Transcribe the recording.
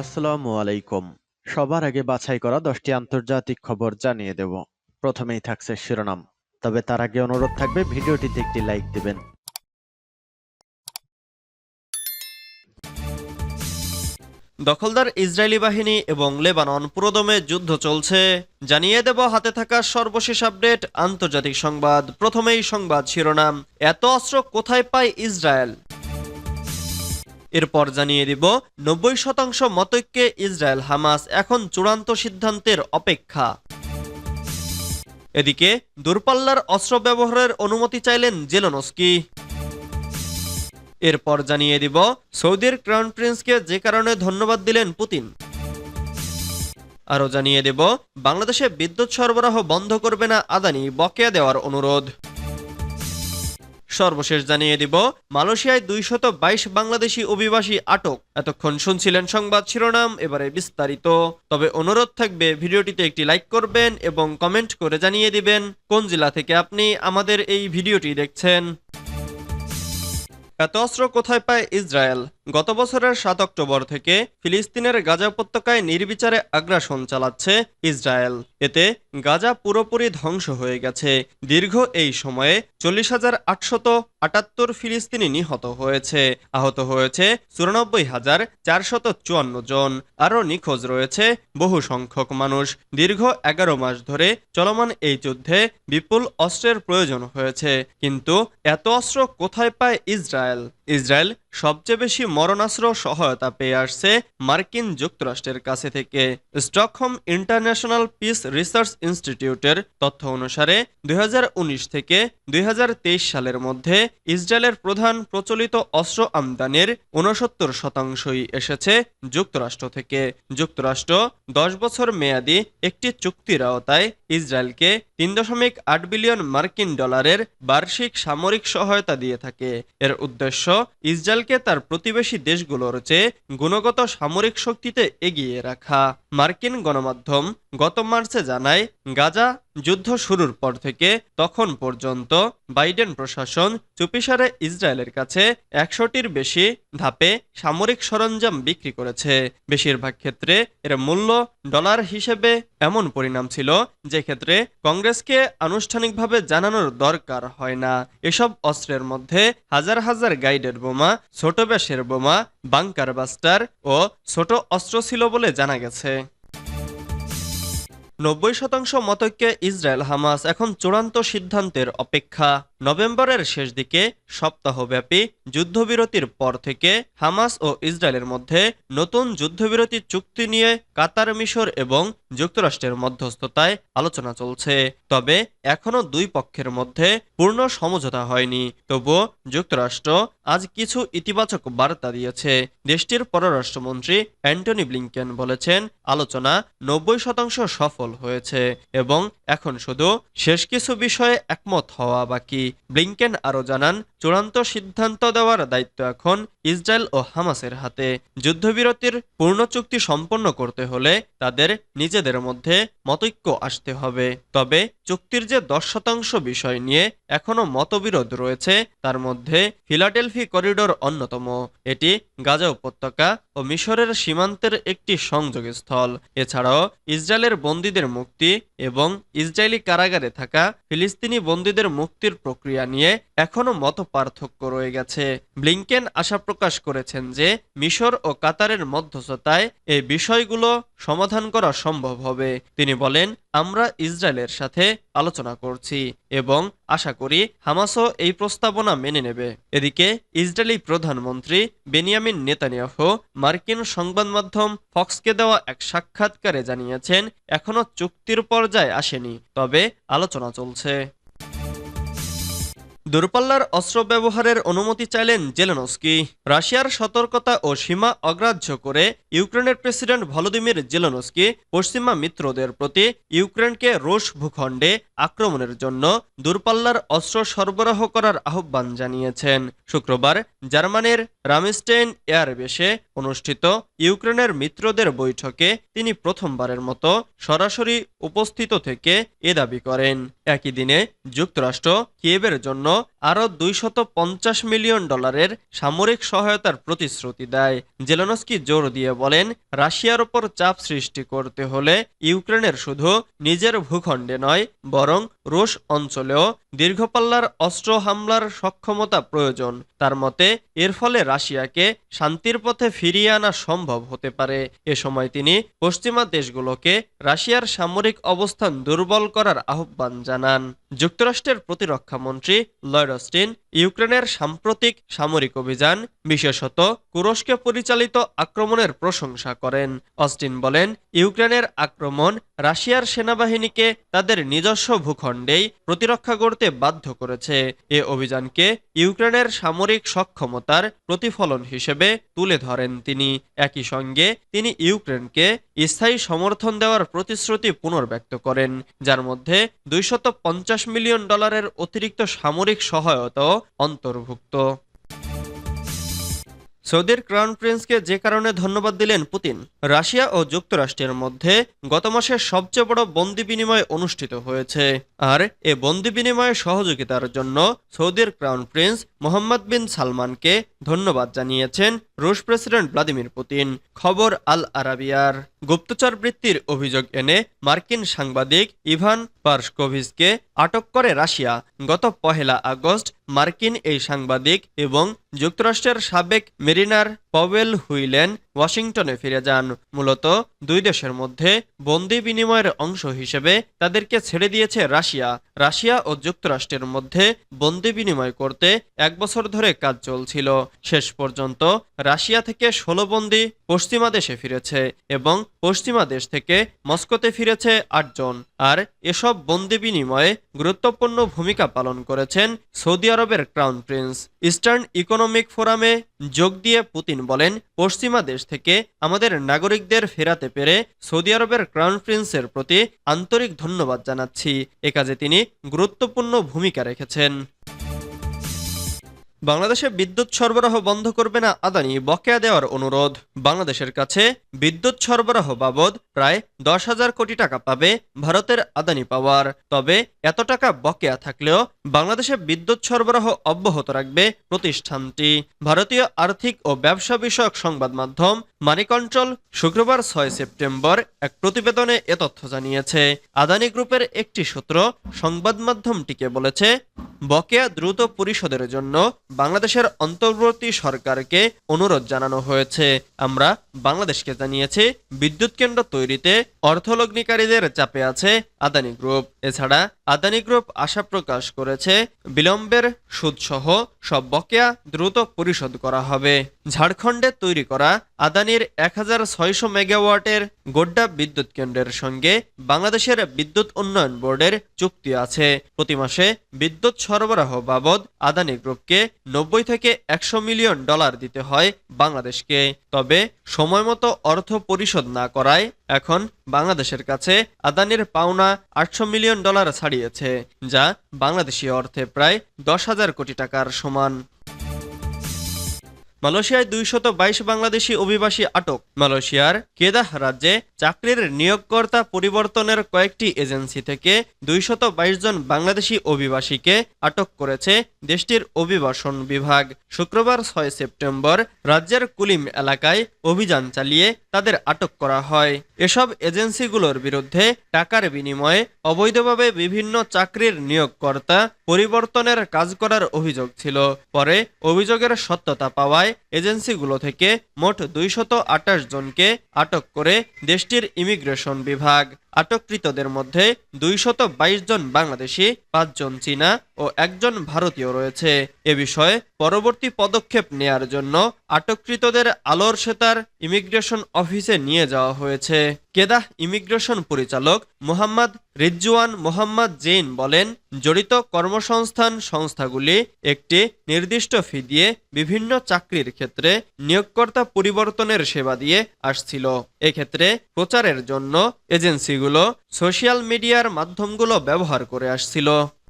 আসসালামু আলাইকুম। সবার আগে বাছাই করা দশটি আন্তর্জাতিক খবর জানিয়ে দেব। প্রথমেই থাকছে শিরোনাম। তবে তার আগে অনুরোধ থাকবে, ভিডিওটিতে একটি লাইক দিবেন। দখলদার ইসরায়েলি বাহিনী এবং লেবানন পুরোদমে যুদ্ধ চলছে। জানিয়ে দেব, হাতে থাকা সর্বশেষ আপডেট, আন্তর্জাতিক সংবাদ। প্রথমেই সংবাদ শিরোনাম। এত অস্ত্র কোথায় পায় ইসরায়েল? এরপর জানিয়ে দিব, নব্বই শতাংশ মতৈক্যে ইসরায়েল হামাস এখন চূড়ান্ত সিদ্ধান্তের অপেক্ষা। এদিকে, দূরপাল্লার অস্ত্র ব্যবহারের অনুমতি চাইলেন জেলনস্কি। এরপর জানিয়ে দিব, সৌদির ক্রাউন প্রিন্সকে যে কারণে ধন্যবাদ দিলেন পুতিন। আরও জানিয়ে দেব, বাংলাদেশে বিদ্যুৎ সরবরাহ বন্ধ করবে না আদানি বকেয়া দেওয়ার অনুরোধ। সর্বশেষ জানিয়ে দিব, মালয়েশিয়ায় দুইশত বাইশ বাংলাদেশি অভিবাসী আটক। এতক্ষণ শুনছিলেন সংবাদ শিরোনাম, এবারে বিস্তারিত। তবে অনুরোধ থাকবে, ভিডিওটিতে একটি লাইক করবেন এবং কমেন্ট করে জানিয়ে দিবেন কোন জেলা থেকে আপনি আমাদের এই ভিডিওটি দেখছেন। এত অস্ত্র কোথায় পায় ইসরায়েল? গত বছরের সাত অক্টোবর থেকে ফিলিস্তিনের গাজা উপত্যকায় নির্বিচারে আগ্রাসন চালাচ্ছে ইসরায়েল। এতে গাজা পুরোপুরি ধ্বংস হয়ে গেছে। দীর্ঘ এই সময়ে চল্লিশ হাজার আটশত আটাত্তর ফিলিস্তিনি নিহত হয়েছে। আহত হয়েছে চুরানব্বই হাজার চারশত চুয়ান্ন জন। আরও নিখোঁজ রয়েছে বহু সংখ্যক মানুষ। দীর্ঘ এগারো মাস ধরে চলমান এই যুদ্ধে বিপুল অস্ত্রের প্রয়োজন হয়েছে। কিন্তু এত অস্ত্র কোথায় পায় ইসরায়েল? ইসরায়েল সবচেয়ে বেশি মরণাস্ত্র সহায়তা পেয়ে আসছে মার্কিন যুক্তরাষ্ট্রের কাছে থেকে। স্টকহোম ইন্টারন্যাশনাল পিস রিসার্চ ইনস্টিটিউটের তথ্য অনুসারে, দুই হাজার উনিশ থেকে দুই হাজার তেইশ সালের মধ্যে ইসরায়েলের প্রধান প্রচলিত অস্ত্র আমদানির উনসত্তর শতাংশই এসেছে যুক্তরাষ্ট্র থেকে। যুক্তরাষ্ট্র দশ বছর মেয়াদি একটি চুক্তির আওতায় ইসরায়েলকে তিন দশমিক আট বিলিয়ন মার্কিন ডলারের বার্ষিক সামরিক সহায়তা দিয়ে থাকে। এর উদ্দেশ্য ইসরায়েলকে তার প্রতিবেশী দেশগুলোর চেয়ে গুণগত সামরিক শক্তিতে এগিয়ে রাখা। মার্কিন গণমাধ্যম গত মার্চে জানায়, গাজা যুদ্ধ শুরুর পর থেকে তখন পর্যন্ত বাইডেন প্রশাসন চুপিসারে ইসরায়েলের কাছে একশোটির বেশি ধাপে সামরিক সরঞ্জাম বিক্রি করেছে। বেশিরভাগ ক্ষেত্রে এর মূল্য ডলার হিসেবে এমন পরিণাম ছিল, যে ক্ষেত্রে কংগ্রেসকে আনুষ্ঠানিকভাবে জানানোর দরকার হয় না। এসব অস্ত্রের মধ্যে হাজার হাজার গাইডের বোমা, ছোট ব্যাসের বোমা, বাংকার বাস্টার ও ছোট অস্ত্র ছিল বলে জানা গেছে। নব্বই শতাংশ মতৈক্যে ইসরায়েল হামাস এখন চূড়ান্ত সিদ্ধান্তের অপেক্ষা। নভেম্বরের শেষ দিকে সপ্তাহব্যাপী যুদ্ধবিরতির পর থেকে হামাস ও ইসরায়েলের মধ্যে নতুন যুদ্ধবিরতি চুক্তি নিয়ে কাতার মিশর এবং যুক্তরাষ্ট্রের মধ্যস্থতায় আলোচনা চলছে। তবে এখনও দুই পক্ষের মধ্যে পূর্ণ সমঝোতা হয়নি। তবুও যুক্তরাষ্ট্র আজ কিছু ইতিবাচক বার্তা দিয়েছে। দেশটির পররাষ্ট্রমন্ত্রী অ্যান্টনি ব্লিংকেন বলেছেন, আলোচনা নব্বই শতাংশ সফল। হয়েছে এবং এখন শুধু শেষ কিছু বিষয়ে একমত হওয়া বাকি। ব্লিংকেন আরও জানান চূড়ান্ত সিদ্ধান্ত দেওয়ার দায়িত্ব এখন ইসরায়েল ও হামাসের হাতে। যুদ্ধবিরতির পূর্ণ চুক্তি সম্পন্ন করতে হলে তাদের নিজেদের মধ্যে মতৈক্য আসতে হবে। তবে চুক্তির যে দশ শতাংশ বিষয় নিয়ে এখনও মতবিরোধ রয়েছে, তার মধ্যে ফিলাডেলফি করিডোর অন্যতম। এটি গাজা উপত্যকা ও মিশরের সীমান্তের একটি সংযোগস্থল। এছাড়াও ইসরায়েলের বন্দীদের মুক্তি এবং ইসরায়েলি কারাগারে থাকা ফিলিস্তিনি বন্দীদের মুক্তির প্রক্রিয়া নিয়ে এখনও মত পার্থক্য রয়ে গেছে। ব্লিংকেন আশা প্রকাশ করেছেন যে, মিশর ও কাতারের মধ্যস্থতায় এই বিষয়গুলো সমাধান করা সম্ভব হবে। তিনি বলেন, আমরা ইসরায়েলের সাথে আলোচনা করছি এবং আশা করি হামাসও এই প্রস্তাবনা মেনে নেবে। এদিকে, ইসরায়েলি প্রধানমন্ত্রী বেনিয়ামিন নেতানিয়াহু মার্কিন সংবাদ মাধ্যম ফক্সকে দেওয়া এক সাক্ষাৎকারে জানিয়েছেন এখনও চুক্তির পর্যায়ে আসেনি, তবে আলোচনা চলছে। দূরপাল্লার অস্ত্র ব্যবহারের অনুমতি চাইলেন জেলেনস্কি। রাশিয়ার সতর্কতা ও সীমা অগ্রাহ্য করে ইউক্রেনের প্রেসিডেন্ট ভলোদিমির জেলেনস্কি পশ্চিমা মিত্রদের প্রতি ইউক্রেনকে রুশ ভূখণ্ডে আক্রমণের জন্য দূরপাল্লার অস্ত্র সরবরাহ করার আহ্বান জানিয়েছেন। শুক্রবার জার্মানির রামিস্টেইন এয়ারবেসে অনুষ্ঠিত ইউক্রেনের মিত্রদের বৈঠকে তিনি প্রথমবারের মতো সরাসরি উপস্থিত থেকে এ দাবি করেন। একই দিনে যুক্তরাষ্ট্র কিয়েভের জন্য ¿no? আরও দুইশত পঞ্চাশ মিলিয়ন ডলারের সামরিক সহায়তার প্রতিশ্রুতি দেয়। জেলনস্কি জোর দিয়ে বলেন, রাশিয়ার ওপর চাপ সৃষ্টি করতে হলে ইউক্রেনের শুধু নিজের ভূখণ্ডে নয়, বরং রুশ অঞ্চলেও দীর্ঘপাল্লার অস্ত্র হামলার সক্ষমতা প্রয়োজন। তার মতে, এর ফলে রাশিয়াকে শান্তির পথে ফিরিয়ে আনা সম্ভব হতে পারে। এ সময় তিনি পশ্চিমা দেশগুলোকে রাশিয়ার সামরিক অবস্থান দুর্বল করার আহ্বান জানান। যুক্তরাষ্ট্রের প্রতিরক্ষা মন্ত্রী লয়েড অস্টিন ইউক্রেনের সাম্প্রতিক সামরিক অভিযান, বিশেষত কুরস্কে পরিচালিত আক্রমণের প্রশংসা করেন। অস্টিন বলেন, ইউক্রেনের আক্রমণ রাশিয়ার সেনাবাহিনীকে তাদের নিজস্ব ভূখণ্ডেই প্রতিরক্ষা করতে বাধ্য করেছে। এ অভিযানকে ইউক্রেনের সামরিক সক্ষমতার প্রতিফলন হিসেবে তুলে ধরেন তিনি। একই সঙ্গে তিনি ইউক্রেনকে স্থায়ী সমর্থন দেওয়ার প্রতিশ্রুতি পুনর্ব্যক্ত করেন, যার মধ্যে দুইশত মিলিয়ন ডলারের অতিরিক্ত সামরিক সহায়তাও অন্তর্ভুক্ত। সৌদির ক্রাউন প্রিন্সকে যে কারণে ধন্যবাদ দিলেন পুতিন, রাশিয়া ও যুক্তরাষ্ট্রের মধ্যে গত মাসে সবচেয়ে বড় বন্দি বিনিময় অনুষ্ঠিত হয়েছে। আর এ বন্দি বিনিময়ে সহযোগিতার জন্য সৌদির ক্রাউন প্রিন্স মোহাম্মদ বিন সালমানকে ধন্যবাদ জানিয়েছেন রুশ প্রেসিডেন্ট ভ্লাদিমির পুতিন। খবর আল আরাবিয়ার। গুপ্তচর বৃত্তির অভিযোগ এনে মার্কিন সাংবাদিক ইভান পার্সকোভিসকে আটক করে রাশিয়া। গত পহেলা আগস্ট মার্কিন এই সাংবাদিক এবং যুক্তরাষ্ট্রের সাবেক মেরিনার পওয়েল হুইলেন ওয়াশিংটনে ফিরে যান। মূলত দুই দেশের মধ্যে বন্দি বিনিময়ের অংশ হিসেবে তাদেরকে ছেড়ে দিয়েছে রাশিয়া। রাশিয়া ও যুক্তরাষ্ট্রের মধ্যে বন্দি বিনিময় করতে এক বছর ধরে কাজ চলছিল। শেষ পর্যন্ত রাশিয়া থেকে ষোলো বন্দি পশ্চিমা দেশে ফিরেছে এবং পশ্চিমা দেশ থেকে মস্কোতে ফিরেছে আটজন আর এসব বন্দি বিনিময়ে গুরুত্বপূর্ণ ভূমিকা পালন করেছেন সৌদি আরবের ক্রাউন প্রিন্স। ইস্টার্ন ইকোনমিক ফোরামে যোগ দিয়ে পুতিন বলেন, পশ্চিমা দেশ থেকে আমাদের নাগরিকদের ফেরাতে পেরে সৌদি আরবের ক্রাউন প্রিন্সের প্রতি আন্তরিক ধন্যবাদ জানাচ্ছি। এ কাজে তিনি গুরুত্বপূর্ণ ভূমিকা রেখেছেন। বাংলাদেশে বিদ্যুৎ সরবরাহ বন্ধ করবে না আদানি বকেয়া দেওয়ার অনুরোধ। বাংলাদেশের কাছে বিদ্যুৎ সরবরাহ বাবদ প্রায় দশ হাজার কোটি টাকা পাবে ভারতের আদানি পাওয়ার। তবে এত টাকা বকেয়া থাকলেও বাংলাদেশে বিদ্যুৎ সরবরাহ অব্যাহত রাখবে প্রতিষ্ঠানটি। ভারতীয় আর্থিক ও ব্যবসা বিষয়ক সংবাদ মাধ্যম মানি কন্ট্রোল শুক্রবার ছয় সেপ্টেম্বর এক প্রতিবেদনে এ তথ্য জানিয়েছে। আদানি গ্রুপের একটি সূত্র সংবাদ মাধ্যমটিকে বলেছে, বকেয়া দ্রুত পরিশোধের জন্য বাংলাদেশের অন্তর্বর্তী সরকারকে অনুরোধ জানানো হয়েছে। আমরা বাংলাদেশকে জানিয়েছি, বিদ্যুৎ কেন্দ্র তৈরিতে অর্থলগ্নিকারীদের চাপে আছে আদানি গ্রুপ। এছাড়া আদানি গ্রুপ আশা প্রকাশ করেছে, বিলম্বের সুদসহ সব বকেয়া দ্রুত পরিশোধ করা হবে। ঝাড়খণ্ডে তৈরি করা আদানির এক হাজার ছয়শো মেগাওয়াটের গোড্ডা বিদ্যুৎ কেন্দ্রের সঙ্গে বাংলাদেশের বিদ্যুৎ উন্নয়ন বোর্ডের চুক্তি আছে। প্রতি মাসে বিদ্যুৎ সরবরাহ বাবদ আদানি গ্রুপকে নব্বই থেকে একশো মিলিয়ন ডলার দিতে হয় বাংলাদেশকে। তবে সময়মতো অর্থ পরিশোধ না করায় এখন বাংলাদেশের কাছে আদানির পাওনা আটশো মিলিয়ন ডলার ছাড়িয়েছে, যা বাংলাদেশি অর্থে প্রায় দশ হাজার কোটি টাকার সমান। মালয়েশিয়ায় দুইশত বাইশ বাংলাদেশি অভিবাসী আটক। মালয়েশিয়ার কেদাহ রাজ্যে চাকরির নিয়োগকর্তা পরিবর্তনের কয়েকটি এজেন্সি থেকে দুইশত বাইশ জন বাংলাদেশি অভিবাসীকে আটক করেছে দেশটির অভিবাসন বিভাগ। শুক্রবার ছয় সেপ্টেম্বর রাজ্যের কুলিম এলাকায় অভিযান চালিয়ে তাদের আটক করা হয়। এসব এজেন্সিগুলোর বিরুদ্ধে টাকার বিনিময়ে অবৈধভাবে বিভিন্ন চাকরির নিয়োগকর্তা পরিবর্তনের কাজ করার অভিযোগ ছিল। পরে অভিযোগের সত্যতা পাওয়ায় এজেন্সিগুলো থেকে মোট দুইশত জনকে আটক করে দেশটির ইমিগ্রেশন বিভাগ। আটককৃতদের মধ্যে দুইশত জন বাংলাদেশি পাঁচজন চীনা ও একজন ভারতীয় রয়েছে। এ বিষয়ে পরবর্তী পদক্ষেপ নেয়ার জন্য আটককৃতদের আলোর সেতার ইমিগ্রেশন অফিসে নিয়ে যাওয়া হয়েছে। কেদাহ ইমিগ্রেশন পরিচালক মোহাম্মদ রিজওয়ান মোহাম্মদ জেইন বলেন, জড়িত কর্মসংস্থান সংস্থাগুলি একটি নির্দিষ্ট ফি দিয়ে বিভিন্ন চাকরির ক্ষেত্রে নিয়োগকর্তা পরিবর্তনের সেবা দিয়ে আসছিল। এক্ষেত্রে প্রচারের জন্য এজেন্সিগুলো সোশ্যাল মিডিয়ার মাধ্যমগুলো ব্যবহার করে আসছিল।